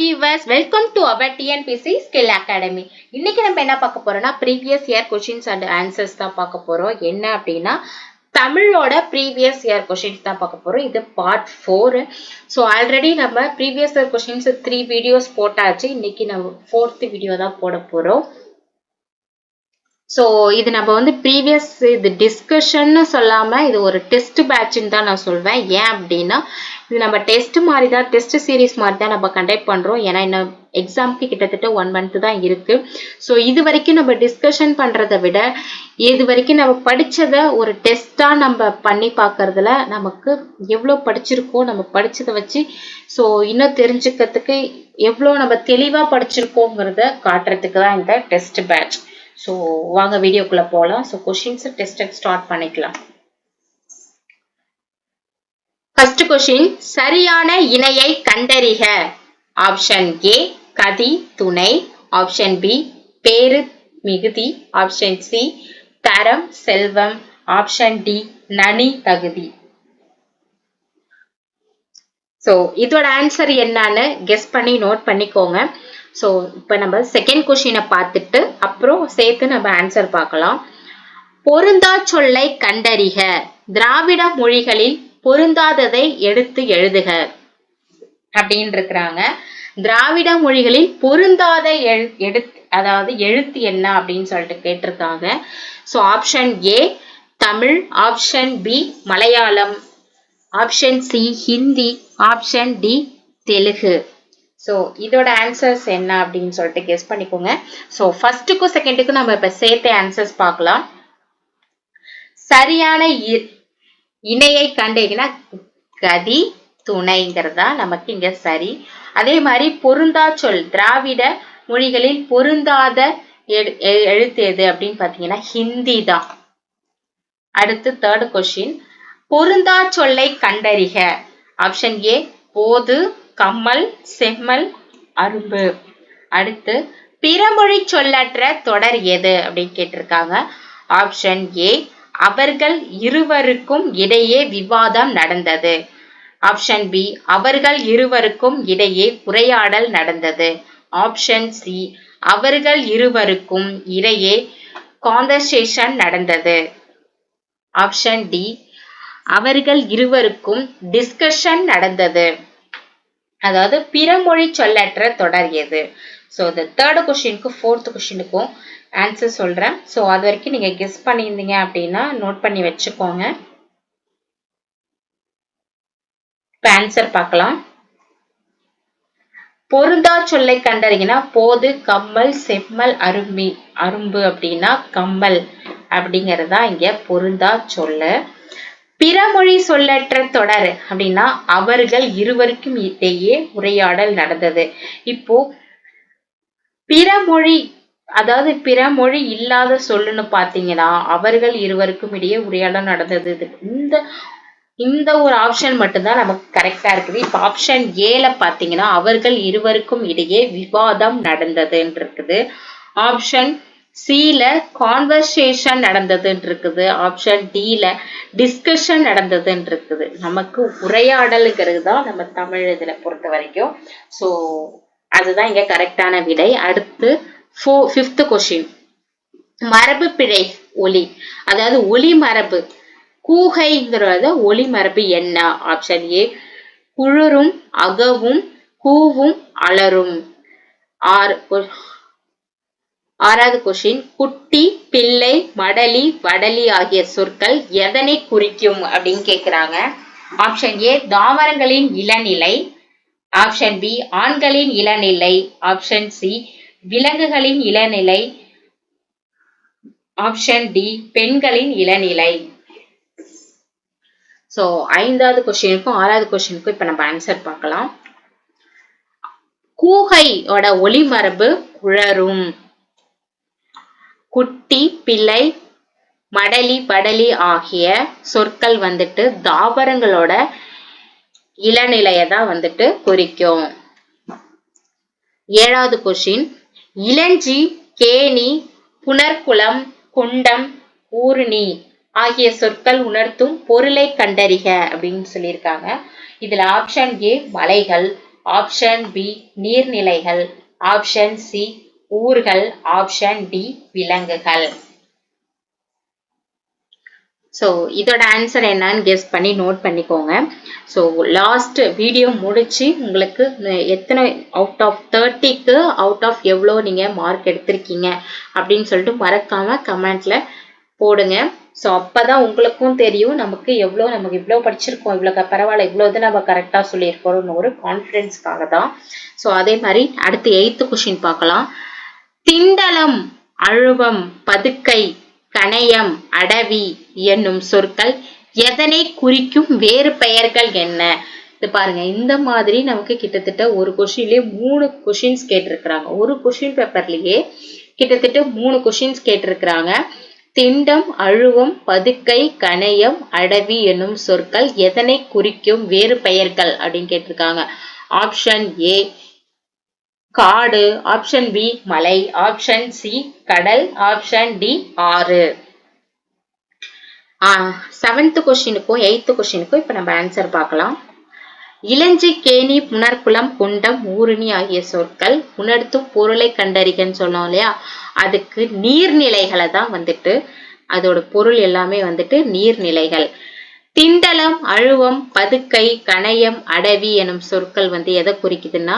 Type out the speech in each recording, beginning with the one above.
Viewers welcome to our TNPSC skill academy இன்னைக்கு நம்ம என்ன பார்க்க போறோம்னா previous year questions and answers தான் பார்க்க போறோம். என்ன அப்படின்னா தமிழோட ப்ரீவியஸ் இயர் கொஷின்ஸ் தான் பார்க்க போறோம். இது பார்ட் ஃபோர் ஸோ ஆல்ரெடி நம்ம previous year questions three videos போட்டாச்சு. இன்னைக்கு நம்ம ஃபோர்த் வீடியோ தான் போட போறோம். ஸோ இது நம்ம வந்து ப்ரீவியஸ் இது டிஸ்கஷன்னு சொல்லாம இது ஒரு டெஸ்ட் பேட்ச்னு தான் நான் சொல்வேன். ஏன் அப்படின்னா இது நம்ம டெஸ்ட் மாதிரி தான் டெஸ்ட் சீரீஸ் மாதிரி தான் நம்ம கண்டக்ட் பண்ணுறோம் ஏன்னா இன்னும் எக்ஸாம்க்கு கிட்டத்தட்ட ஒன் மந்த் தான் இருக்கு. ஸோ இது வரைக்கும் நம்ம டிஸ்கஷன் பண்ணுறதை விட இது வரைக்கும் நம்ம படித்ததை ஒரு டெஸ்ட்டாக நம்ம பண்ணி பார்க்கறதுல நமக்கு எவ்வளோ படிச்சிருக்கோ நம்ம படித்ததை வச்சு ஸோ இன்னும் தெரிஞ்சுக்கிறதுக்கு எவ்வளோ நம்ம தெளிவாக படிச்சிருக்கோங்கிறத காட்டுறதுக்கு தான் இந்த டெஸ்ட் பேட்ச் ஸோ வாங்க வீடியோக்குள்ளே போகலாம் ஸோ கொஷின்ஸை டெஸ்ட்டை ஸ்டார்ட் பண்ணிக்கலாம். ஃபர்ஸ்ட் கொஷின் சரியான இணையை கண்டறிக. ஆப்ஷன் ஏ கதி துணை. ஆப்ஷன் பி பேரு மிகுதி. ஆப்ஷன் சி தரம் செல்வம். ஆப்ஷன் டி நனி தகுதி. ஸோ இதோட ஆன்சர் என்னன்னு கெஸ் பண்ணி நோட் பண்ணிக்கோங்க. ஸோ இப்போ நம்ம செகண்ட் கொஷினை பார்த்துட்டு அப்புறம் சேர்த்து நம்ம ஆன்சர் பார்க்கலாம். பொருந்தா சொல்லை கண்டறிக. திராவிட மொழிகளில் பொருந்தாததை எடுத்து எழுதுக. அப்படின்னு இருக்கிறாங்க திராவிட மொழிகளில் பொருந்தாத எழு எடுத்து அதாவது எழுத்து என்ன அப்படின்னு சொல்லிட்டு கேட்டிருக்காங்க. So option A Tamil. Option B Malayalam. Option C Hindi. Option D Telugu. So இதோட ஆன்சர்ஸ் என்ன அப்படின்னு சொல்லிட்டு கெஸ் பண்ணிக்கோங்க. ஸோ ஃபர்ஸ்ட்டுக்கும் செகண்டுக்கும் நம்ம இப்போ சேர்த்து ஆன்சர்ஸ் பார்க்கலாம். சரியான இணையை கண்டீங்கன்னா கதி துணைங்கிறதா நமக்கு இங்க சரி. அதே மாதிரி பொருந்தா சொல் திராவிட மொழிகளில் பொருந்தாத எழுத்து எது அப்படின்னு பாத்தீங்கன்னா ஹிந்தி தான். அடுத்து தேர்ட் கொஸ்டின் பொருந்தா சொல்லை கண்டறிக. ஆப்ஷன் ஏ போது கம்மல் செம்மல் அரும்பு. அடுத்து பிறமொழி சொல்லற்ற தொடர் எது அப்படின்னு கேட்டிருக்காங்க. ஆப்ஷன் ஏ அவர்கள் இருவருக்கும் இடையே விவாதம் நடந்தது. ஆப்ஷன் பி அவர்கள் இருவருக்கும் இடையே உரையாடல் நடந்தது. ஆப்ஷன் சி அவர்கள் இருவருக்கும் இடையே கான்வர்சேஷன் நடந்தது. ஆப்ஷன் டி அவர்கள் இருவருக்கும் டிஸ்கஷன் நடந்தது. அதாவது பிறமொழி சொல்லற்ற தொடர் எது? ஸோ இந்த தேர்டு கொஷினுக்கும் ஃபோர்த்து கொஷினுக்கும் ஆன்சர் சொல்கிறேன் ஸோ அது வரைக்கும் நீங்கள் கெஸ் பண்ணியிருந்தீங்க அப்படின்னா நோட் பண்ணி வச்சுக்கோங்க. இப்போ ஆன்சர் பார்க்கலாம். பொருந்தா சொல்லை கண்டறிங்கன்னா போது கம்மல் செம்மல் அரும்பி அரும்பு அப்படின்னா கம்மல் அப்படிங்கிறதா இங்க பொருந்தா சொல்ல. பிறமொழி சொல்லற்ற தொடர் அப்படின்னா அவர்கள் இருவருக்கும் இடையே உரையாடல் நடந்தது. இப்போ பிறமொழி அதாவது பிற மொழி இல்லாத சொல்லுன்னு பார்த்தீங்கன்னா அவர்கள் இருவருக்கும் இடையே உரையாடல் நடந்தது. இந்த இந்த ஒரு ஆப்ஷன் மட்டும்தான் நமக்கு கரெக்டாக இருக்குது. இப்போ ஆப்ஷன் ஏல பார்த்தீங்கன்னா அவர்கள் இருவருக்கும் இடையே விவாதம் நடந்ததுன்னு இருக்குது ஆப்ஷன் சில கான்வர்சேஷன் நடந்ததுன்னு இருக்குது ஆப்ஷன் டில டிஸ்கஷன் நடந்ததுன்னு இருக்குது நமக்கு உரையாடலுங்கிறது தான் நம்ம தமிழ் இதில் பொறுத்த வரைக்கும். ஸோ அதுதான் இங்கே கரெக்டான விடை. அடுத்து ஃபிஃப்த் கொஷின் மரபு பிழை ஒலி. அதாவது ஒலி மரபு. கூகைங்கிறத ஒலி மரபு என்ன? ஆப்ஷன் ஏ குளிரும் அகவும் கூவும் அலரும். ஆறு ஆறாவது கொஷின் குட்டி பிள்ளை மடலி வடலி ஆகிய சொற்கள் எதனை குறிக்கும் அப்படின்னு கேட்குறாங்க ஆப்ஷன் ஏ தாவரங்களின் இளநிலை. ஆப்ஷன் பி ஆண்களின் இளநிலை. ஆப்ஷன் சி விலங்குகளின் இளநிலை ஆப்ஷன் டி பெண்களின் இளநிலை. ஸோ ஐந்தாவது கொஸ்டினுக்கும் ஆறாவது கொஸ்டினுக்கும் இப்ப நம்ம ஆன்சர் பார்க்கலாம். கூகையோட ஒளிமரபு குழரும். குட்டி பிள்ளை மடலி படலி ஆகிய சொற்கள் வந்துட்டு தாவரங்களோட இளநிலையை தான் வந்துட்டு குறிக்கும். ஏழாவது கொஷின் இளஞ்சி கேணி புனர்குளம் குண்டம் ஊருணி ஆகிய சொற்கள் உணர்த்தும் பொருளை கண்டறிக அப்படின்னு சொல்லியிருக்காங்க. இதுல ஆப்ஷன் ஏ மலைகள் ஆப்ஷன் பி நீர்நிலைகள் ஆப்ஷன் சி ஊர்கள் ஆப்ஷன் டி விலங்குகள். ஸோ இதோட ஆன்சர் என்னன்னு கெஸ் பண்ணி நோட் பண்ணிக்கோங்க. ஸோ லாஸ்ட் வீடியோ முடிச்சு உங்களுக்கு எத்தனை அவுட் ஆஃப் தேர்ட்டிக்கு அவுட் ஆஃப் எவ்வளோ நீங்கள் மார்க் எடுத்திருக்கீங்க அப்படின்னு சொல்லிட்டு மறக்காம கமெண்ட்ல போடுங்க. ஸோ அப்பதான் உங்களுக்கும் தெரியும் நமக்கு எவ்வளோ நமக்கு இவ்வளோ படிச்சிருக்கோம் இவ்வளோ பரவாயில்ல இவ்வளோ இது நம்ம கரெக்டாக சொல்லியிருக்கோம்னு ஒரு கான்ஃபிடென்ஸ்க்காக தான். ஸோ அதே மாதிரி அடுத்து எயித்து கொஷின் பார்க்கலாம். திண்டலம் அழுவம் பதுக்கை கணையம் அடவி என்னும் சொற்கள் எதனை குறிக்கும் வேறு பெயர்கள் என்ன? இது பாருங்க இந்த மாதிரி நமக்கு கிட்டத்தட்ட ஒரு கொஷின்லயே மூணு கொஷின்ஸ் கேட்டிருக்கிறாங்க. ஒரு கொஷின் பேப்பர்லயே கிட்டத்தட்ட மூணு கொஷின்ஸ் கேட்டிருக்கிறாங்க. திண்டம் அழுவம் பதுக்கை கணையம் அடவி என்னும் சொற்கள் எதனை குறிக்கும் வேறு பெயர்கள் அப்படின்னு கேட்டிருக்காங்க. ஆப்ஷன் ஏ காடு ஆப்ஷன் பி மலை ஆப்ஷன் சி கடல் ஆப்ஷன் டி ஆறு. செவன்த் கொஸ்டினுக்கும் எயித்து கொஸ்டினுக்கும் இப்போ நம்ம ஆன்சர் பார்க்கலாம். இளஞ்சி கேணி புனர்குலம் குண்டம் ஊருணி ஆகிய சொற்கள் உணர்த்தும் பொருளை கண்டறிகன்னு சொன்னோம் இல்லையா? அதுக்கு நீர்நிலைகளை தான் வந்துட்டு அதோட பொருள் எல்லாமே வந்துட்டு நீர்நிலைகள். திண்டலம் அழுவம் பதுக்கை கணையம் அடவி எனும் சொற்கள் வந்து எதை குறிக்குதுன்னா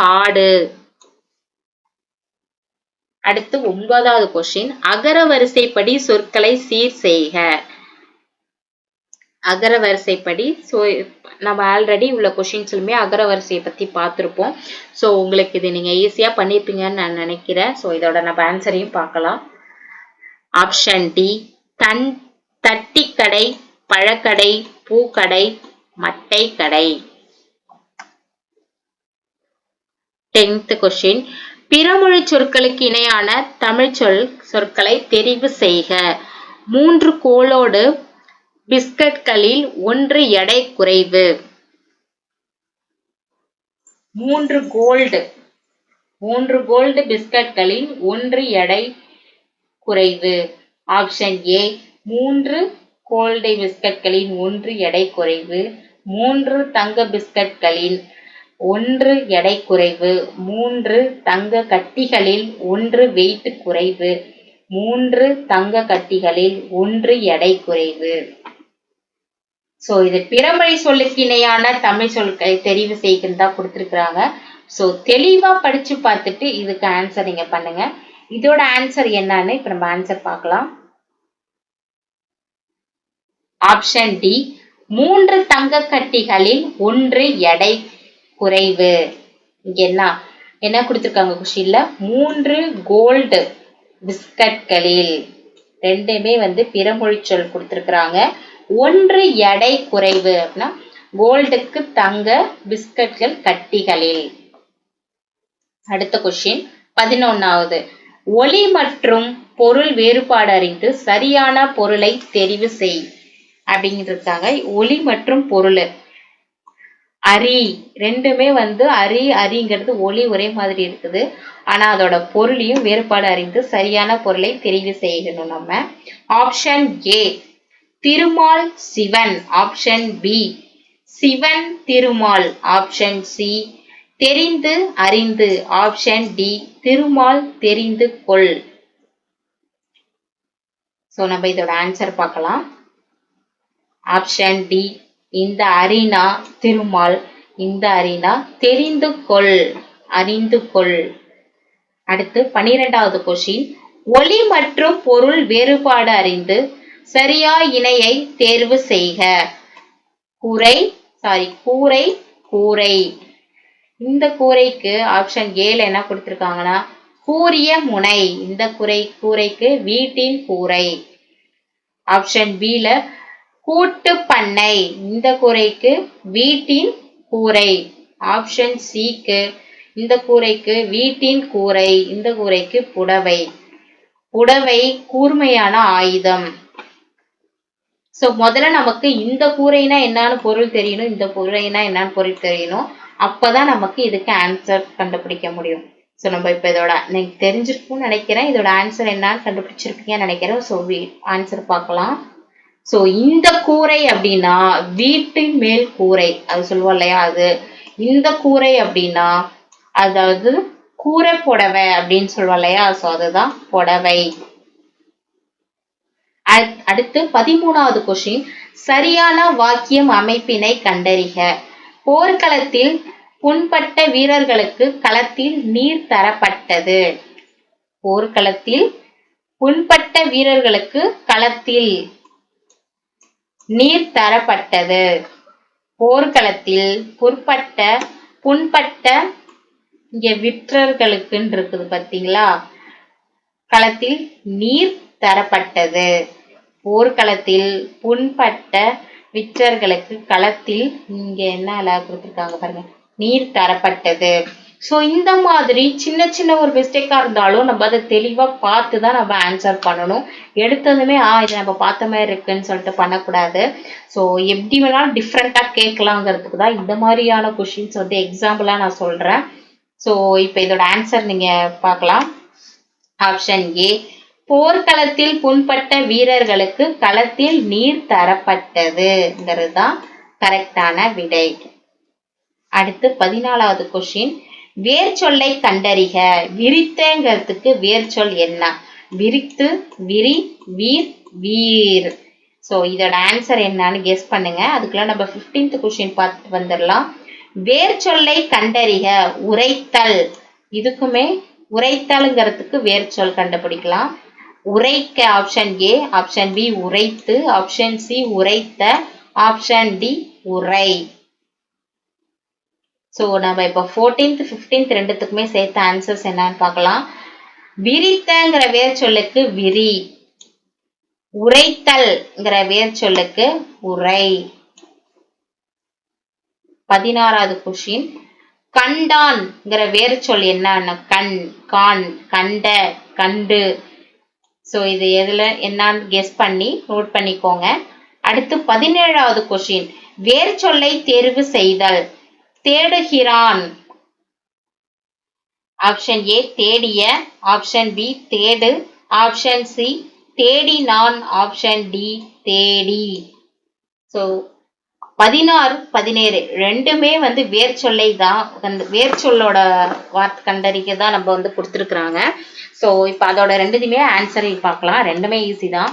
காடு. அடுத்து ஒன்பதாவது கொஸ்டின் அகர வரிசைப்படி சொற்களை சீர் செய்க. அகர வரிசைப்படி ஸோ நம்ம ஆல்ரெடி உள்ள கொஷின்ஸ்லுமே அகர வரிசையை பற்றி பார்த்துருப்போம். ஸோ உங்களுக்கு இது நீங்கள் ஈஸியாக பண்ணியிருப்பீங்கன்னு நான் நினைக்கிறேன். ஸோ இதோட நம்ம ஆன்சரையும் பார்க்கலாம். ஆப்ஷன் டி தன் தட்டி கடை பழக்கடை பூக்கடை மட்டை கடை டென்த் கொஸ்டின் பிறமொழி சொற்களுக்கு இணையான தமிழ் சொல் சொற்களை தெரிவு செய்க. மூன்று கோளோடு பிஸ்கட்களில் ஒன்று எடை குறைவு. மூன்று கோல்டு. மூன்று கோல்டு பிஸ்கட்களில் ஒன்று எடை குறைவு. ஆப்ஷன் ஏ மூன்று கோல்டை பிஸ்கட்களின் ஒன்று எடை குறைவு. மூன்று தங்க பிஸ்கட்களின் ஒன்று எடை குறைவு மூன்று தங்க கட்டிகளில் ஒன்று வெயிட் குறைவு மூன்று தங்க கட்டிகளில் ஒன்று எடை குறைவு. சோ இது பிறமொழி சொல்லுக்கு இணையான தமிழ் சொற்களை தெரிவு செய்கிறதா கொடுத்துருக்குறாங்க. சோ தெளிவா படிச்சு பார்த்துட்டு இதுக்கு ஆன்சர் நீங்க பண்ணுங்க. இதோட ஆன்சர் என்னன்னு இப்ப நம்ம ஆன்சர் பார்க்கலாம். ஆப்ஷன் டி மூன்று தங்க கட்டிகளில் ஒன்று எடை குறைவு. இங்க என்ன? என்ன கொடுத்துருக்காங்க கொஷின்ல மூன்று கோல்டு பிஸ்கட்களில். ரெண்டுமே வந்து பிறமொழி சொல் கொடுத்துருக்குறாங்க. ஒன்று எடை குறைவு அப்படின்னா கோல்டுக்கு தங்க பிஸ்கட்கள் கட்டிகளில். அடுத்த கொஷின் பதினொன்னாவது. ஒளி மற்றும் பொருள் வேறுபாடு அறிந்து சரியான பொருளை தெரிவு செய். அப்படிங்கிட்டு ஒளி மற்றும் பொருள். அரி. ரெண்டுமே வந்து அரி அரிங்கிறது ஒளி ஒரே மாதிரி இருக்குது. ஆனால் அதோட பொருளையும் வேறுபாடு அறிந்து சரியான பொருளை தெரிவு செய்யணும் நம்ம. Option A Thirumal Sivan. Option B Sivan Thirumal. Option C தெரிந்து அறிந்து. ஆப்ஷன் டி திருமால் தெரிந்து கொள். ஸோ நம்ம இதோட ஆன்சர் பார்க்கலாம். ஆப்ஷன் டி இந்த அறினா திருமால் இந்த அறினா தெரிந்து கொள் அறிந்து கொள் அடுத்து பனிரெண்டாவது கொஷின். ஒளி மற்றும் பொருள் வேறுபாடு அறிந்து சரியா இணையை தேர்வு செய்க. கூரை சாரி கூரை கூரை. இந்த கூரைக்கு ஆப்ஷன் ஏல என்ன கொடுத்துருக்காங்கன்னா கூரிய முனை. இந்த குறை கூரைக்கு வீட்டின் கூரை. ஆப்ஷன் பில கூட்டு பண்ணை இந்த கூரைக்கு வீட்டின் கூரை. ஆப்ஷன் சிக்கு இந்த கூரைக்கு வீட்டின் கூரை இந்த கூரைக்கு புடவை. புடவை கூர்மையான ஆயுதம். சோ முதல்ல நமக்கு இந்த கூரைனா என்னன்னு பொருள் தெரியணும் இந்த கூரைனா என்னன்னு பொருள் தெரியணும். அப்பதான் நமக்கு இதுக்கு ஆன்சர் கண்டுபிடிக்க முடியும். ஸோ நம்ம இப்போ இதோட எனக்கு தெரிஞ்சிருக்கும்னு நினைக்கிறேன். இதோட ஆன்சர் என்னன்னு கண்டுபிடிச்சிருக்கீங்கன்னு நினைக்கிறேன். ஸோ ஆன்சர் பார்க்கலாம். ஸோ இந்த கூரை அப்படின்னா வீட்டின் மேல் கூரை. அது சொல்லுவோம் இல்லையா? அது இந்த கூரை அப்படின்னா அதாவது கூரை புடவை அப்படின்னு சொல்லுவோம் இல்லையா? ஸோ அதுதான் புடவை. அடுத்து பதிமூணாவது கொஷின் சரியான வாக்கியம் அமைப்பினை கண்டறிக. போர்க்களத்தில் புண்பட்ட வீரர்களுக்கு களத்தில் நீர் தரப்பட்டது. போர்க்களத்தில் புண்பட்ட வீரர்களுக்கு களத்தில் நீர் தரப்பட்டது. போர்க்களத்தில் புற்பட்ட புண்பட்ட இங்க விற்றர்களுக்குன்னு இருக்குது பாத்தீங்களா களத்தில் நீர் தரப்பட்டது. போர்க்களத்தில் புண்பட்ட விற்றர்களுக்கு களத்தில் இங்க என்ன அழகா கொடுத்துருக்காங்க பாருங்க. நீர் தரப்பட்டது. ஸோ இந்த மாதிரி சின்ன சின்ன ஒரு மிஸ்டேக்காக இருந்தாலும் நம்ம அதை தெளிவாக பார்த்து தான் நம்ம ஆன்சர் பண்ணணும். எடுத்ததுமே ஆ இது நம்ம பார்த்த மாதிரி இருக்குன்னு சொல்லிட்டு பண்ணக்கூடாது. ஸோ எப்படி வேணாலும் டிஃப்ரெண்ட்டாக கேட்கலாங்கிறதுக்கு தான் இந்த மாதிரியான கொஷின்ஸ் வந்து எக்ஸாம்பிளாக நான் சொல்றேன். ஸோ இப்போ இதோட ஆன்சர் நீங்கள் பார்க்கலாம். ஆப்ஷன் ஏ போர்க்களத்தில் புண்பட்ட வீரர்களுக்கு களத்தில் நீர் தரப்பட்டதுங்கிறது தான் கரெக்டான விடை. அடுத்து பதினாலாவது கொஷின் வேர் சொல்லை கண்டறிக. விரித்தங்கிறதுக்கு வேர் சொல் என்ன? விரித்து விரி வீர் வீர். ஸோ இதோட ஆன்சர் என்னன்னு கெஸ் பண்ணுங்க. அதுக்கெல்லாம் நம்ம 15th கொஷின் பார்த்துட்டு வந்துடலாம். வேர் சொல்லை கண்டறிக. உரைத்தல். இதுக்குமே உரைத்தல்ங்கிறதுக்கு வேர் சொல் கண்டுபிடிக்கலாம். உரைக்க ஆப்ஷன் ஏ ஆப்ஷன் பி உரைத்து ஆப்ஷன் சி உரைத்த ஆப்ஷன் டி உரை. ஸோ நம்ம இப்போ ஃபோர்டீன்த் ஃபிஃப்டீன்த் ரெண்டுத்துக்குமே சேர்த்த ஆன்சர்ஸ் என்னன்னு பார்க்கலாம். விரித்தங்கிற வேர் சொல்லுக்கு விரி. உரைத்தல்ங்கிற வேர் சொல்லுக்கு உரை. பதினாறாவது கொஷின் கண்டான்ங்கிற வேர் சொல் என்னன்னா? கண் கான் கண்ட கண்டு. ஸோ இது எதுல என்னன்னு கெஸ் பண்ணி நோட் பண்ணிக்கோங்க. அடுத்து பதினேழாவது கொஷின் வேர் சொல்லை தேர்வு செய்தல். தேடுகிறான். ஆப்ஷன் ஏ தேடிய. ஆப்ஷன் பி தேடு. ஆப்ஷன் சி தேடினான். ஆப்ஷன் டி தேடி. ஸோ பதினாறு பதினேழு ரெண்டுமே வந்து வேர் சொல்லை தான் அந்த வேர் சொல்லோட வார்த்தை கண்டறிக்க தான் நம்ம வந்து கொடுத்துருக்குறாங்க. ஸோ இப்போ அதோட ரெண்டுத்தையுமே ஆன்சரை பார்க்கலாம். ரெண்டுமே ஈஸி தான்.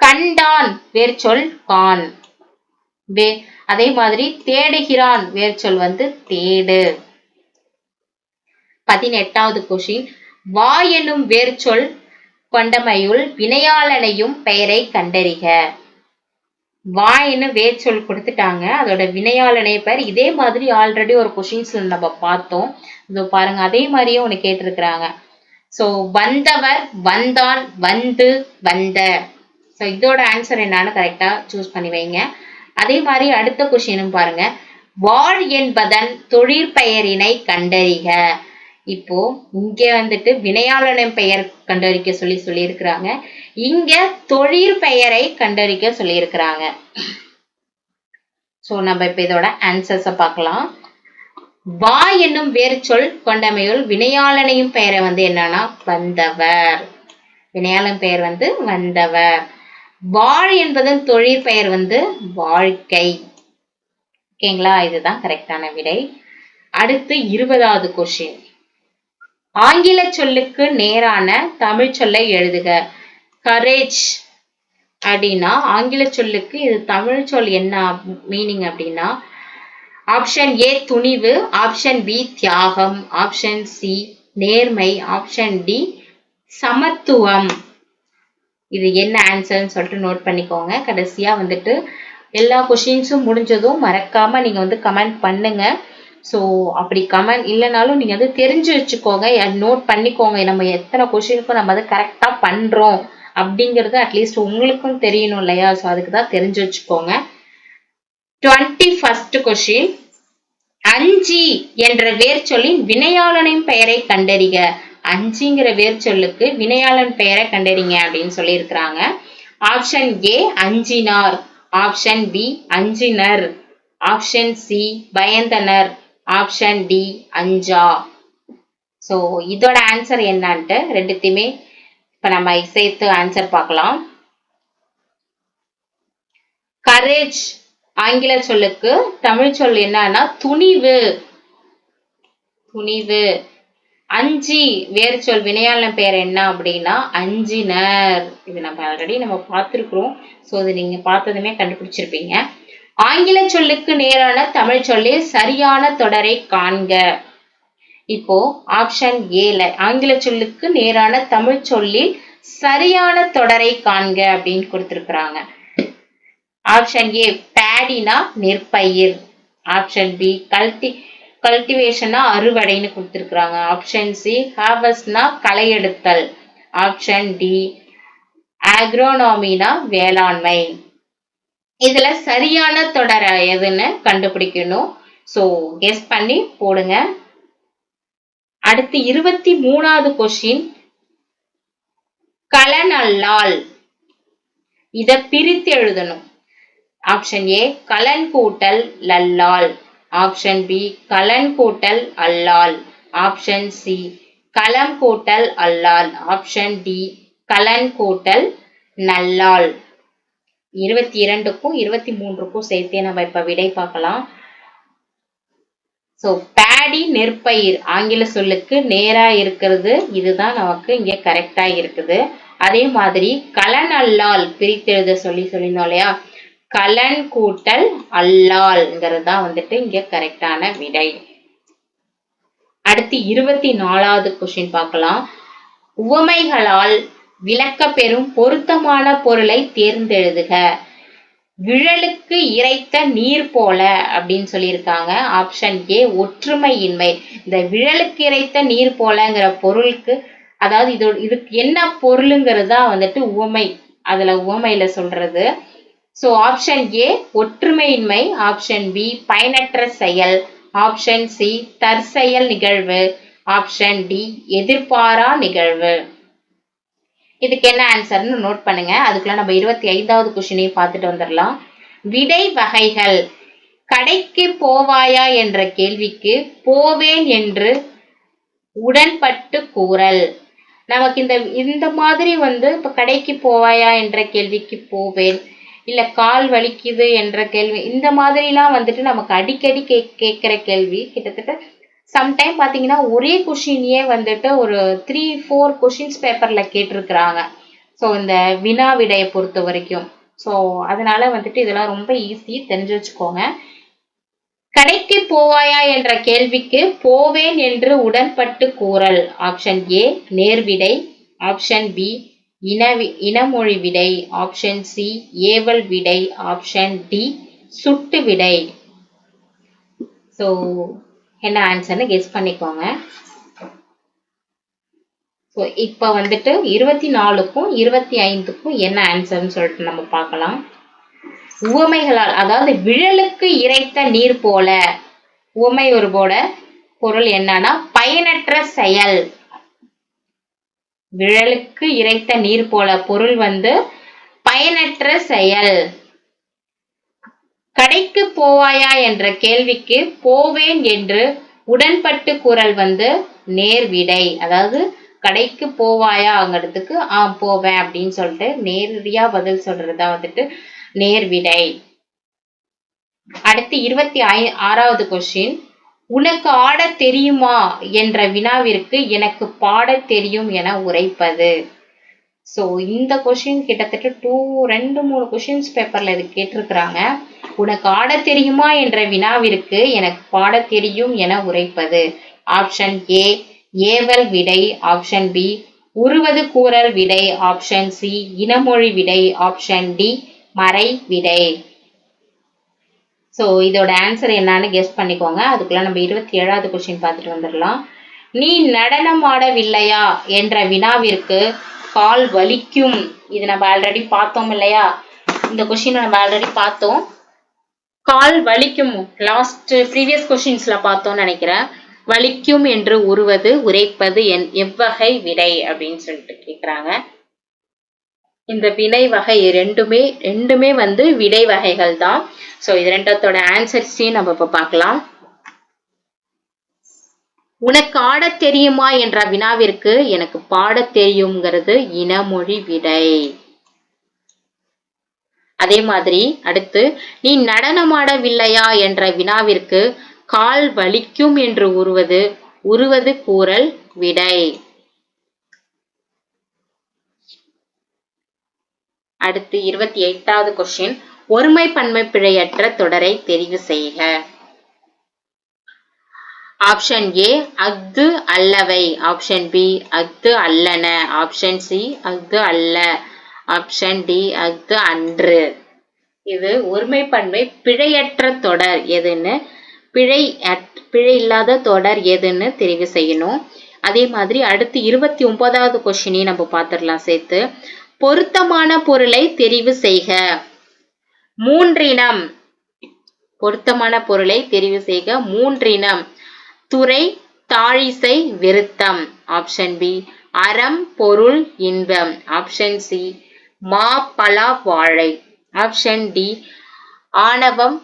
கண்டான் வேர் சொல் கான். வே. அதே மாதிரி தேடுகிறான் வேர் சொல் வந்து தேடு. பதினெட்டாவது கொஷின் வா எனும் வேர் சொல் கொண்டமையுள் வினையாளனையும் பெயரை கண்டறிக. வா என்னும் வேர் சொல் கொடுத்துட்டாங்க. அதோட வினையாளனை பெயர் இதே மாதிரி ஆல்ரெடி ஒரு கொஷின்ஸ்ல நம்ம பார்த்தோம். இதோ பாருங்க அதே மாதிரியே ஒன்று கேட்டிருக்கிறாங்க. ஸோ வந்தவர் வந்தான் வந்து வந்த. ஸோ இதோட ஆன்சர் என்னன்னு கரெக்டா சூஸ் பண்ணி வைங்க. அதே மாதிரி அடுத்த கொஷினும் பாருங்க. வாழ் என்பதன் தொழிற்பெயரினை கண்டறிக. இப்போ இங்க வந்துட்டு வினையாளனின் பெயர் கண்டறிக்க சொல்லி சொல்லியிருக்கிறாங்க. இங்க தொழிற்பெயரை கண்டறிக்க சொல்லியிருக்கிறாங்க. சோ நம்ம இப்ப இதோட ஆன்சர்ஸ பார்க்கலாம். வா என்னும் வேறு சொல் கொண்டமையுள் வினையாளனையும் பெயரை வந்து என்னன்னா வந்தவர். வினையாளன் பெயர் வந்து வந்தவர். வாழ் என்பதன் தொழில் பெயர் வந்து வாழ்க்கை. ஓகேங்களா? இதுதான் கரெக்டான விடை. அடுத்து இருபதாவது கொஷின் ஆங்கில சொல்லுக்கு நேரான தமிழ் சொல்லை எழுதுக. கரேஜ் அப்படின்னா ஆங்கில சொல்லுக்கு இது தமிழ் சொல் என்ன மீனிங் அப்படின்னா ஆப்ஷன் ஏ துணிவு ஆப்ஷன் பி தியாகம் ஆப்ஷன் சி நேர்மை ஆப்ஷன் டி சமத்துவம். இது என்ன ஆன்சர்னு சொல்லிட்டு நோட் பண்ணிக்கோங்க. கடைசியாக வந்துட்டு எல்லா கொஷின்ஸும் முடிஞ்சதும் மறக்காமல் நீங்கள் வந்து கமெண்ட் பண்ணுங்க. ஸோ அப்படி கமெண்ட் இல்லைனாலும் நீங்கள் வந்து தெரிஞ்சு வச்சுக்கோங்க. நோட் பண்ணிக்கோங்க. நம்ம எத்தனை கொஷினுக்கும் நம்ம வந்து கரெக்டாக பண்ணுறோம் அப்படிங்கிறது அட்லீஸ்ட் உங்களுக்கும் தெரியணும் இல்லையா? ஸோ அதுக்கு தான் தெரிஞ்சு வச்சுக்கோங்க. டுவெண்ட்டி ஃபர்ஸ்ட் கொஷின் அஞ்சி என்ற வேர் சொல்லின் வினையாளனின் பெயரை கண்டறிக. அஞ்சிங்கிற வேர் சொல்லுக்கு வினையாளன் பெயரை கண்டறிங்க அப்படின்னு சொல்லியிருக்கிறாங்க. ஆப்ஷன் ஏ அஞ்சினார். ஆப்ஷன் பி அஞ்சினர். ஆப்ஷன் சி பயந்தனர். ஆப்ஷன் டி அஞ்சா. ஸோ இதோட ஆன்சர் என்னான்ட்டு ரெண்டுத்தையுமே இப்போ நம்ம சேர்த்து ஆன்சர் பார்க்கலாம். கரேஜ் ஆங்கில சொல்லுக்கு தமிழ் சொல் என்னன்னா துணிவு. துணிவு. அஞ்சி வேறு சொல் வினையாளன் பெயர் என்ன அப்படின்னா அஞ்சினர். இது நம்ம ஆல்ரெடி நம்ம பார்த்துருக்குறோம். ஸோ இது நீங்க பார்த்ததுமே கண்டுபிடிச்சிருப்பீங்க. ஆங்கில சொல்லுக்கு நேரான தமிழ் சொல்லில் சரியான தொடரை காண்க. இப்போ ஆப்ஷன் ஏல ஆங்கில சொல்லுக்கு நேரான தமிழ் சொல்லில் சரியான தொடரை காண்க அப்படின்னு கொடுத்திருக்கிறாங்க. ஆப்ஷன் ஏ பேடினா நெற்பயிர். ஆப்ஷன் பி கல்டி கல்டிவேஷனா அறுவடைன்னு கொடுத்துருக்குறாங்க. ஆப்ஷன் சி ஹார்வஸ்ட்னா களையெடுத்தல். ஆப்ஷன் டி ஆக்ரோனாமினா வேளாண்மை. இதுல சரியான தொடர் எதுன்னு கண்டுபிடிக்கணும். ஸோ கெஸ் பண்ணி போடுங்க. அடுத்து இருபத்தி மூணாவது கொஸ்டின் கலனல்லால் இத பிரித்து எழுதணும். ஆப்ஷன் ஏ கலன் கூட்டல் லல்லால். ஆப்ஷன் பி கலன் கூட்டல் அல்லால். ஆப்ஷன் சி களம் கூட்டல் அல்லால். ஆப்ஷன் டி கலன் கூட்டல் நல்லால். இருபத்தி இரண்டுக்கும் இருபத்தி மூன்றுக்கும் சேர்த்தே நம்ம இப்ப விடை பார்க்கலாம். ஸோ பேடி நெற்பயிர் ஆங்கில சொல்லுக்கு நேரா இருக்கிறது. இதுதான் நமக்கு இங்க கரெக்டா இருக்குது. அதே மாதிரி கலன் அல்லால் பிரித்தெழுத சொல்லி சொல்லியிருந்தோம் இல்லையா? கலன் கூட்டல் அல்லால்ங்கிறது தான் வந்துட்டு இங்க கரெக்டான விடை. அடுத்து இருபத்தி நாலாவது கொஸ்டின் பார்க்கலாம். உவமைகளால் விளக்க பெறும் பொருத்தமான பொருளை தேர்ந்தெழுதுக. விழலுக்கு இறைத்த நீர் போல அப்படின்னு சொல்லியிருக்காங்க. ஆப்ஷன் ஏ ஒற்றுமையின்மை. இந்த விழலுக்கு இறைத்த நீர் போலங்கிற பொருளுக்கு அதாவது இது இதுக்கு என்ன பொருளுங்கிறது தான் வந்துட்டு உவமை. அதுல உவமையில சொல்றது. ஸோ ஆப்ஷன் ஏ ஒற்றுமையின்மை. ஆப்ஷன் பி பயனற்ற செயல். ஆப்ஷன் சி தற்செயல் நிகழ்வு. ஆப்ஷன் டி எதிர்பாரா நிகழ்வு. இதுக்கு என்ன ஆன்சர்னு நோட் பண்ணுங்க. அதுக்குள்ள நம்ம இருபத்தி ஐந்தாவது கொஷினையும் பார்த்துட்டு வந்துடலாம். விடை வகைகள். கடைக்கு போவாயா என்ற கேள்விக்கு போவேன் என்று உடன்பட்டு கூறல். நமக்கு இந்த இந்த மாதிரி வந்து இப்போ கடைக்கு போவாயா என்ற கேள்விக்கு போவேன். இல்லை கால் வலிக்குது என்ற கேள்வி. இந்த மாதிரிலாம் வந்துட்டு நமக்கு அடிக்கடி கே கேட்குற கேள்வி. கிட்டத்தட்ட சம்டைம் பார்த்தீங்கன்னா ஒரே கொஷினையே வந்துட்டு ஒரு த்ரீ ஃபோர் கொஷின்ஸ் பேப்பரில் கேட்டிருக்கிறாங்க. ஸோ இந்த வினா விடையை பொறுத்த வரைக்கும். ஸோ அதனால வந்துட்டு இதெல்லாம் ரொம்ப ஈஸி தெரிஞ்சு வச்சுக்கோங்க. கடைக்கு போவாயா என்ற கேள்விக்கு போவேன் என்று உடன்பட்டு கூறல். ஆப்ஷன் ஏ நேர்விடை. ஆப்ஷன் பி இனவி இனமொழி விடை ஆப்ஷன் சி ஏவல் விடை ஆப்ஷன் டி சுட்டு விடை. ஸோ என்ன ஆன்சர்னு கெஸ் பண்ணிக்கோங்க. ஸோ இப்போ வந்துட்டு இருபத்தி நாலுக்கும் இருபத்தி ஐந்துக்கும் என்ன ஆன்சர்னு சொல்லிட்டு நம்ம பார்க்கலாம். உவமைகளால் அதாவது விழலுக்கு இறைத்த நீர் போல உவமை ஒருபோட பொருள் என்னன்னா பயனற்ற செயல். விழலுக்கு இறைத்த நீர் போல பொருள் வந்து பயனற்ற செயல். கடைக்கு போவாயா என்ற கேள்விக்கு போவேன் என்று உடன்பட்டு குரல் வந்து நேர்விடை. அதாவது கடைக்கு போவாயாங்கிறதுக்கு ஆ போவேன் அப்படின்னு சொல்லிட்டு நேரடியா பதில் சொல்றதா வந்துட்டு நேர்விடை. அடுத்து இருபத்தி ஐ ஆறாவது கொஸ்டின் உனக்கு ஆடத் தெரியுமா? என்ற வினாவிற்கு எனக்கு பாடத் தெரியும் என உரைப்பது. ஸோ இந்த கொஷின் கிட்டத்தட்ட டூ ரெண்டு மூணு கொஷின்ஸ் பேப்பரில் இது கேட்டிருக்கிறாங்க. உனக்கு ஆடத் தெரியுமா? என்ற வினாவிற்கு எனக்கு பாடத் தெரியும் என உரைப்பது. ஆப்ஷன் ஏ ஏவல் விடை. ஆப்ஷன் பி உருவது கூறல் விடை. ஆப்ஷன் சி இனமொழி விடை. ஆப்ஷன் டி மறை விடை. ஸோ இதோட ஆன்சர் என்னன்னு கெஸ் பண்ணிக்கோங்க. அதுக்குள்ள நம்ம இருபத்தி ஏழாவது கொஸ்டின் பார்த்துட்டு வந்துடலாம். நீ நடனம் ஆடவில்லையா என்ற வினாவிற்கு கால் வலிக்கும். இது நம்ம ஆல்ரெடி பார்த்தோம் இல்லையா? இந்த கொஷின் நம்ம ஆல்ரெடி பார்த்தோம். கால் வலிக்கும். லாஸ்ட் ப்ரீவியஸ் கொஸ்டின்ஸ்ல பார்த்தோம்னு நினைக்கிறேன். வலிக்கும் என்று உருவது உரைப்பது என் எவ்வகை விடை அப்படின்னு சொல்லிட்டு கேட்குறாங்க இந்த வினை வகை ரெண்டுமே ரெண்டுமே வந்து விடை வகைகள் தான். ஸோ இது ரெண்டத்தோட ஆன்சர்ஸையும் நம்ம இப்போ பார்க்கலாம். உனக்கு ஆடத் தெரியுமா என்ற வினாவிற்கு எனக்கு பாடத் தெரியுங்கிறது இனமொழி விடை. அதே மாதிரி அடுத்து நீ நடனமாடவில்லையா என்ற வினாவிற்கு கால் வலிக்கும் என்று உருவது உருவது கூறல் விடை. அடுத்து இருபத்தி எட்டாவது கொஸ்டின் ஒருமை பன்மை பிழையற்ற தொடரை தெரிவு செய்க. ஆப்ஷன் ஏ அஃது அல்லவை. ஆப்ஷன் பி அஃது அல்லன. ஆப்ஷன் சி அஃது அல்ல. ஆப்ஷன் டி அஃது அன்று. இது ஒருமை பன்மை பிழையற்ற தொடர் எதுன்னு? பிழை பிழை இல்லாத தொடர் எதுன்னு தெரிவு செய்யணும். அதே மாதிரி அடுத்து இருபத்தி ஒன்பதாவது கொஸ்டினையும் நம்ம பார்த்துடலாம் சேர்த்து. பொருத்தமான பொருளை தெரிவு செய்க. மூன்றினம். பொருத்தமான பொருளை தெரிவு செய்க. மூன்றினம். துறை தாழிசை விருத்தம். ஆப்ஷன் பி அறம் பொருள் இன்பம். ஆப்ஷன் சி மா பலா வாழை. ஆப்ஷன் டி ஆணவம்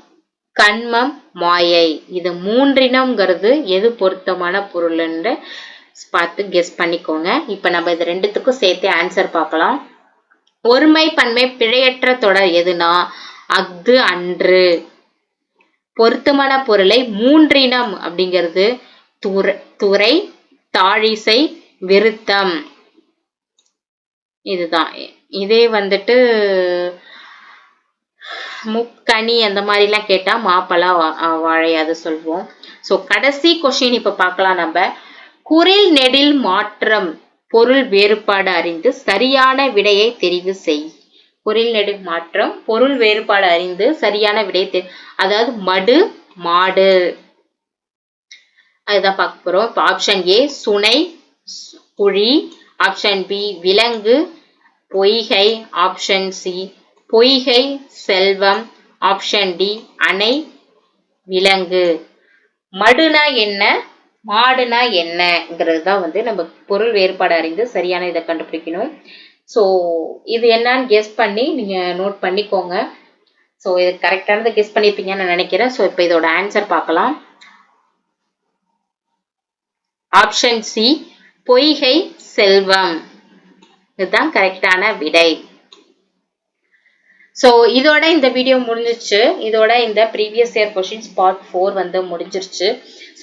கண்மம் மாயை. இது மூன்றினம்ங்கிறது எது பொருத்தமான பொருள்ன்ற பார்த்து கெஸ் பண்ணிக்கோங்க. இப்போ நம்ம இது ரெண்டுத்துக்கும் சேர்த்து ஆன்சர் பார்க்கலாம். ஒருமை பன்மை பிழையற்ற தொடர் எதுனா? அஃது அன்று. பொருத்தமான பொருளை மூன்றினம் அப்படிங்கிறது துறை தாழிசை விருத்தம். இதுதான். இதே வந்துட்டு முக்கனி அந்த மாதிரிலாம் கேட்டால் வா வாழையாது சொல்வோம். ஸோ கடைசி கொஷின் இப்போ பார்க்கலாம் நம்ம. குரில் நெடில் மாற்றம். பொருள் வேறுபாடு அறிந்து சரியான விடையை தெரிவு செய். பொருள் நெடு மாற்றம் பொருள் வேறுபாடு அறிந்து சரியான விடையை அதாவது மடு மாடு. அதுதான் பார்க்க போறோம். இப்போ ஆப்ஷன் ஏ சுனை குழி ஆப்ஷன் பி விலங்கு. பொய்கை ஆப்ஷன் சி பொய்கை செல்வம். ஆப்ஷன் டி அணை விலங்கு. மடுனா என்ன? மாடுனா என்னங்கிறது தான் வந்து நம்ம பொருள் வேறுபாடு அறிந்து சரியான இதை கண்டுபிடிக்கணும். ஸோ இது என்னன்னு கெஸ் பண்ணி நீங்கள் நோட் பண்ணிக்கோங்க. ஸோ இது கரெக்டானதை கெஸ் பண்ணியிருப்பீங்கன்னு நான் நினைக்கிறேன். ஸோ இப்போ இதோட ஆன்சர் பார்க்கலாம். Option C Poigai Selvam. இதுதான் கரெக்டான விடை. ஸோ இதோட இந்த வீடியோ முடிஞ்சிச்சு இதோட இந்த previous year questions part four வந்து முடிஞ்சிருச்சு.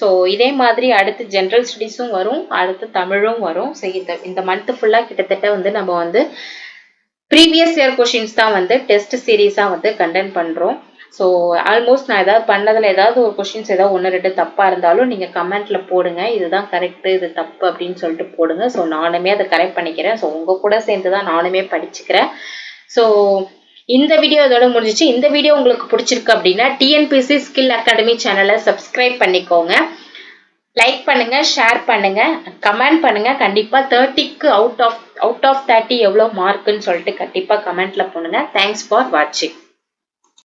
ஸோ இதே மாதிரி அடுத்து ஜென்ரல் ஸ்டடீஸும் வரும். அடுத்து தமிழும் வரும். ஸோ இந்த இந்த மந்த் ஃபுல்லாக கிட்டத்தட்ட வந்து நம்ம வந்து ப்ரீவியஸ் இயர் கொஷின்ஸ் தான் வந்து டெஸ்ட் சீரீஸாக வந்து கண்டென்ட் பண்ணுறோம் ஸோ ஆல்மோஸ்ட் நான் ஏதாவது பண்ணதில் ஏதாவது ஒரு கொஷின்ஸ் ஏதாவது ஒன்று ரெண்டு தப்பாக இருந்தாலும் நீங்கள் கமெண்ட்டில் போடுங்க. இதுதான் கரெக்டு இது தப்பு அப்படின்னு சொல்லிட்டு போடுங்க. ஸோ நானுமே அதை கரெக்ட் பண்ணிக்கிறேன். ஸோ உங்கள் கூட சேர்ந்து தான் நானுமே படிச்சுக்கிறேன். ஸோ இந்த வீடியோ இதோட முடிஞ்சிச்சு. இந்த வீடியோ உங்களுக்கு பிடிச்சிருக்கு அப்படின்னா டிஎன்பிசி ஸ்கில் அகாடமி சேனலை சப்ஸ்கிரைப் பண்ணிக்கோங்க. லைக் பண்ணுங்க ஷேர் பண்ணுங்க கமெண்ட் பண்ணுங்க. கண்டிப்பா தேர்ட்டிக்கு out of out of thirty எவ்வளோ மார்க்குன்னு சொல்லிட்டு கண்டிப்பா கமெண்ட்ல பண்ணுங்க தேங்க்ஸ் ஃபார் வாட்சிங்